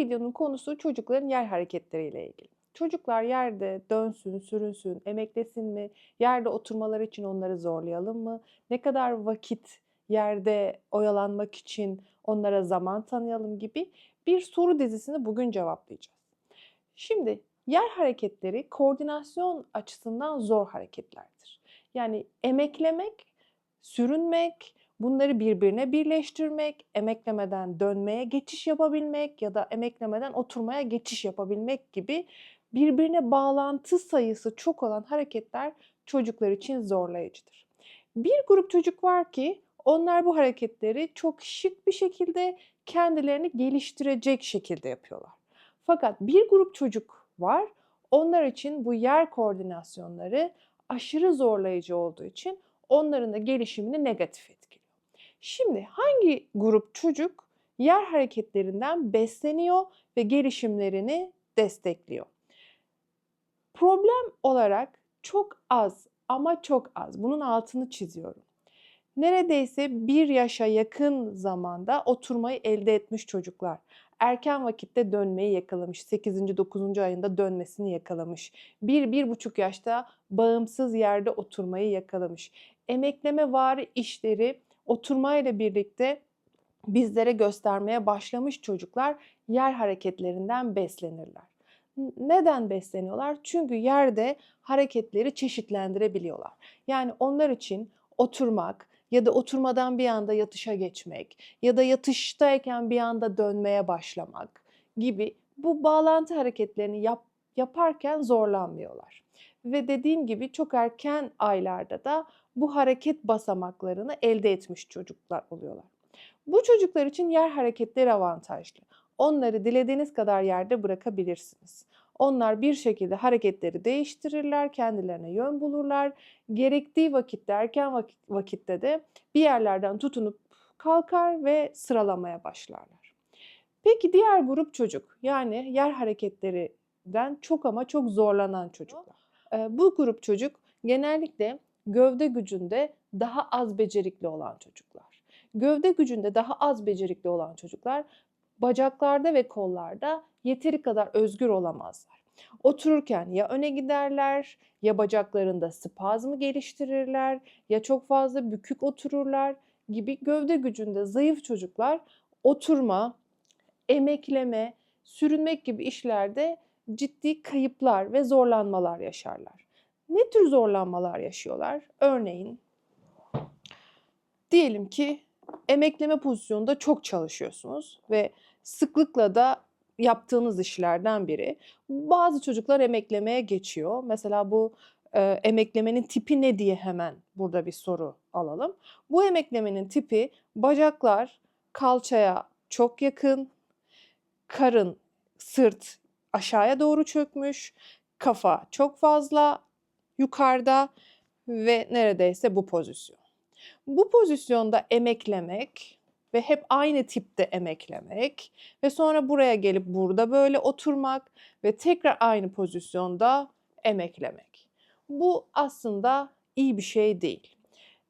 videonun konusu çocukların yer hareketleriyle ilgili. Çocuklar yerde dönsün, sürünsün, emeklesin mi? Yerde oturmaları için onları zorlayalım mı? Ne kadar vakit yerde oyalanmak için onlara zaman tanıyalım gibi bir soru dizisini bugün cevaplayacağız. Şimdi yer hareketleri koordinasyon açısından zor hareketlerdir. Yani emeklemek, sürünmek, bunları birbirine birleştirmek, emeklemeden dönmeye geçiş yapabilmek ya da emeklemeden oturmaya geçiş yapabilmek gibi birbirine bağlantı sayısı çok olan hareketler çocuklar için zorlayıcıdır. Bir grup çocuk var ki onlar bu hareketleri çok şık bir şekilde kendilerini geliştirecek şekilde yapıyorlar. Fakat bir grup çocuk var. Onlar için bu yer koordinasyonları aşırı zorlayıcı olduğu için onların da gelişimini negatif etkiliyor. Şimdi hangi grup çocuk yer hareketlerinden besleniyor ve gelişimlerini destekliyor? Problem olarak çok az ama çok az. Bunun altını çiziyorum. Neredeyse bir yaşa yakın zamanda oturmayı elde etmiş çocuklar. Erken vakitte dönmeyi yakalamış. 8. 9. ayında dönmesini yakalamış. 1-1,5 yaşta bağımsız yerde oturmayı yakalamış. Emekleme vari işleri oturmayla birlikte bizlere göstermeye başlamış çocuklar yer hareketlerinden beslenirler. Neden besleniyorlar? Çünkü yerde hareketleri çeşitlendirebiliyorlar. Yani onlar için oturmak ya da oturmadan bir anda yatışa geçmek ya da yatıştayken bir anda dönmeye başlamak gibi bu bağlantı hareketlerini yap, yaparken zorlanmıyorlar. Ve dediğim gibi çok erken aylarda da bu hareket basamaklarını elde etmiş çocuklar oluyorlar. Bu çocuklar için yer hareketleri avantajlı. Onları dilediğiniz kadar yerde bırakabilirsiniz. Onlar bir şekilde hareketleri değiştirirler, kendilerine yön bulurlar. Gerektiği vakitte, erken vakit, vakitte de bir yerlerden tutunup kalkar ve sıralamaya başlarlar. Peki diğer grup çocuk yani yer hareketlerinden çok ama çok zorlanan çocuklar. Bu grup çocuk genellikle gövde gücünde daha az becerikli olan çocuklar. Gövde gücünde daha az becerikli olan çocuklar bacaklarda ve kollarda yeteri kadar özgür olamazlar. Otururken ya öne giderler, ya bacaklarında spazmı geliştirirler, ya çok fazla bükük otururlar gibi gövde gücünde zayıf çocuklar oturma, emekleme, sürünmek gibi işlerde ciddi kayıplar ve zorlanmalar yaşarlar. Ne tür zorlanmalar yaşıyorlar? Örneğin diyelim ki emekleme pozisyonunda çok çalışıyorsunuz ve sıklıkla da yaptığınız işlerden biri. Bazı çocuklar emeklemeye geçiyor. Mesela bu e, emeklemenin tipi ne diye hemen burada bir soru alalım. Bu emeklemenin tipi bacaklar kalçaya çok yakın, karın, sırt aşağıya doğru çökmüş, kafa çok fazla yukarıda ve neredeyse bu pozisyon. Bu pozisyonda emeklemek ve hep aynı tipte emeklemek ve sonra buraya gelip burada böyle oturmak ve tekrar aynı pozisyonda emeklemek. Bu aslında iyi bir şey değil.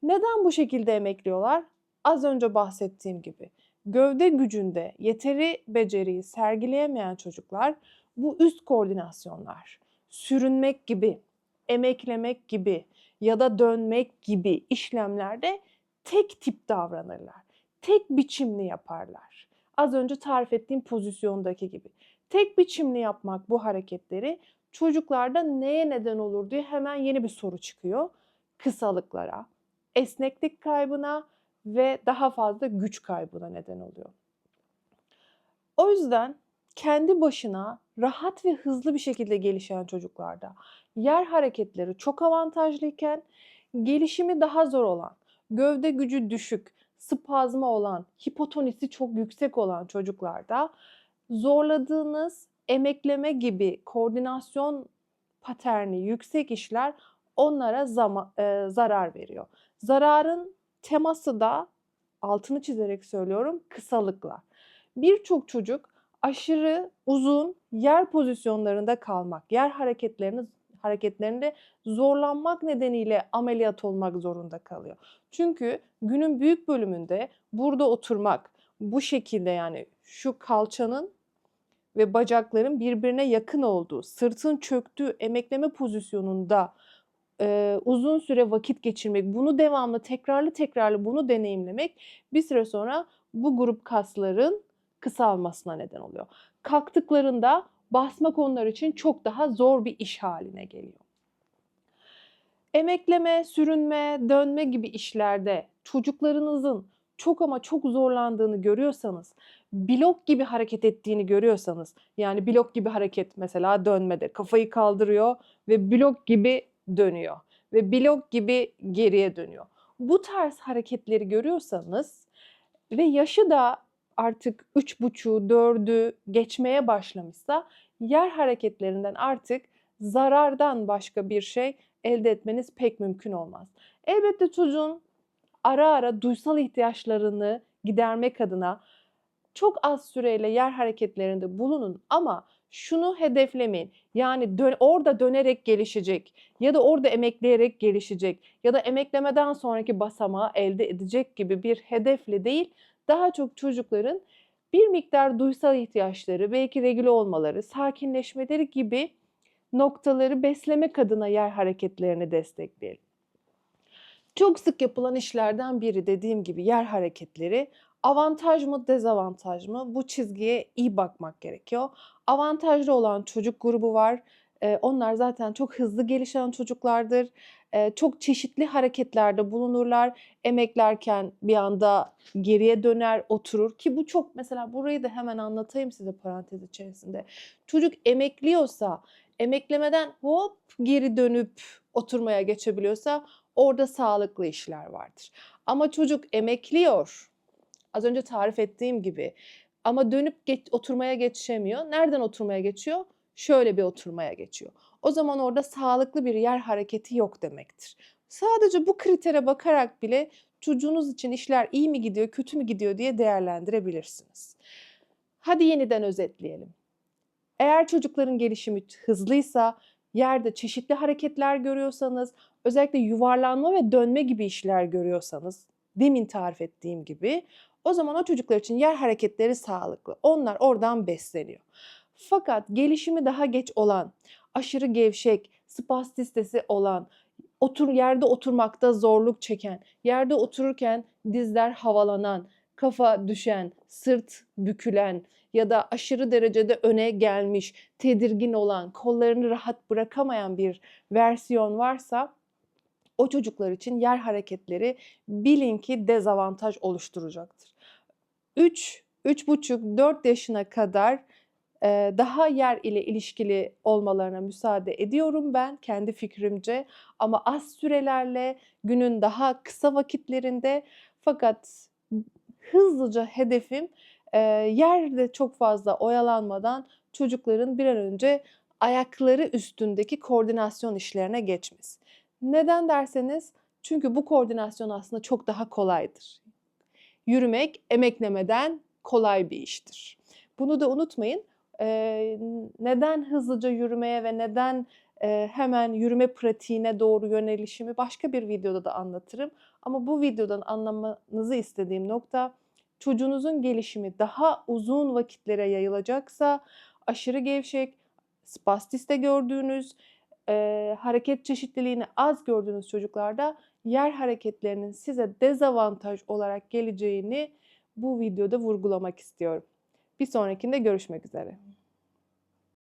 Neden bu şekilde emekliyorlar? Az önce bahsettiğim gibi gövde gücünde yeteri beceriyi sergileyemeyen çocuklar bu üst koordinasyonlar, sürünmek gibi, emeklemek gibi ya da dönmek gibi işlemlerde tek tip davranırlar. Tek biçimli yaparlar. Az önce tarif ettiğim pozisyondaki gibi. Tek biçimli yapmak bu hareketleri çocuklarda neye neden olur diye hemen yeni bir soru çıkıyor. Kısalıklara, esneklik kaybına ve daha fazla güç kaybına neden oluyor. O yüzden kendi başına rahat ve hızlı bir şekilde gelişen çocuklarda yer hareketleri çok avantajlıyken gelişimi daha zor olan, gövde gücü düşük, spazma olan, hipotonisi çok yüksek olan çocuklarda zorladığınız emekleme gibi koordinasyon paterni yüksek işler onlara zama, e, zarar veriyor. Zararın teması da altını çizerek söylüyorum kısalıkla. Birçok çocuk aşırı uzun yer pozisyonlarında kalmak, yer hareketlerini hareketlerinde zorlanmak nedeniyle ameliyat olmak zorunda kalıyor. Çünkü günün büyük bölümünde burada oturmak, bu şekilde yani şu kalçanın ve bacakların birbirine yakın olduğu, sırtın çöktüğü emekleme pozisyonunda e, uzun süre vakit geçirmek, bunu devamlı tekrarlı tekrarlı bunu deneyimlemek bir süre sonra bu grup kasların kısalmasına neden oluyor. Kalktıklarında basmak onlar için çok daha zor bir iş haline geliyor. Emekleme, sürünme, dönme gibi işlerde çocuklarınızın çok ama çok zorlandığını görüyorsanız, blok gibi hareket ettiğini görüyorsanız, yani blok gibi hareket mesela dönmede kafayı kaldırıyor ve blok gibi dönüyor ve blok gibi geriye dönüyor. Bu tarz hareketleri görüyorsanız ve yaşı da artık 3,5'u 4'ü geçmeye başlamışsa yer hareketlerinden artık zarardan başka bir şey elde etmeniz pek mümkün olmaz. Elbette çocuğun ara ara duysal ihtiyaçlarını gidermek adına çok az süreyle yer hareketlerinde bulunun ama şunu hedeflemeyin. Yani dön, orada dönerek gelişecek ya da orada emekleyerek gelişecek ya da emeklemeden sonraki basamağı elde edecek gibi bir hedefle değil, daha çok çocukların bir miktar duysal ihtiyaçları, belki regüle olmaları, sakinleşmeleri gibi noktaları beslemek adına yer hareketlerini destekleyelim. Çok sık yapılan işlerden biri dediğim gibi yer hareketleri. Avantaj mı, dezavantaj mı? Bu çizgiye iyi bakmak gerekiyor. Avantajlı olan çocuk grubu var. Onlar zaten çok hızlı gelişen çocuklardır. Çok çeşitli hareketlerde bulunurlar. Emeklerken bir anda geriye döner, oturur ki bu çok mesela burayı da hemen anlatayım size parantez içerisinde. Çocuk emekliyorsa, emeklemeden hop geri dönüp oturmaya geçebiliyorsa orada sağlıklı işler vardır. Ama çocuk emekliyor. Az önce tarif ettiğim gibi ama dönüp geç, oturmaya geçemiyor. Nereden oturmaya geçiyor? Şöyle bir oturmaya geçiyor. O zaman orada sağlıklı bir yer hareketi yok demektir. Sadece bu kritere bakarak bile çocuğunuz için işler iyi mi gidiyor, kötü mü gidiyor diye değerlendirebilirsiniz. Hadi yeniden özetleyelim. Eğer çocukların gelişimi hızlıysa, yerde çeşitli hareketler görüyorsanız, özellikle yuvarlanma ve dönme gibi işler görüyorsanız, demin tarif ettiğim gibi, o zaman o çocuklar için yer hareketleri sağlıklı. Onlar oradan besleniyor. Fakat gelişimi daha geç olan, aşırı gevşek, spastistesi olan, otur yerde oturmakta zorluk çeken, yerde otururken dizler havalanan, kafa düşen, sırt bükülen ya da aşırı derecede öne gelmiş, tedirgin olan, kollarını rahat bırakamayan bir versiyon varsa o çocuklar için yer hareketleri bilin ki dezavantaj oluşturacaktır. 3, 3,5, 4 yaşına kadar daha yer ile ilişkili olmalarına müsaade ediyorum ben kendi fikrimce. Ama az sürelerle günün daha kısa vakitlerinde fakat hızlıca hedefim yerde çok fazla oyalanmadan çocukların bir an önce ayakları üstündeki koordinasyon işlerine geçmesi. Neden derseniz çünkü bu koordinasyon aslında çok daha kolaydır. Yürümek emeklemeden kolay bir iştir. Bunu da unutmayın. Ee, neden hızlıca yürümeye ve neden e, hemen yürüme pratiğine doğru yönelişimi başka bir videoda da anlatırım. Ama bu videodan anlamanızı istediğim nokta çocuğunuzun gelişimi daha uzun vakitlere yayılacaksa aşırı gevşek, spastiste gördüğünüz, e, hareket çeşitliliğini az gördüğünüz çocuklarda yer hareketlerinin size dezavantaj olarak geleceğini bu videoda vurgulamak istiyorum. Bir sonrakinde görüşmek üzere.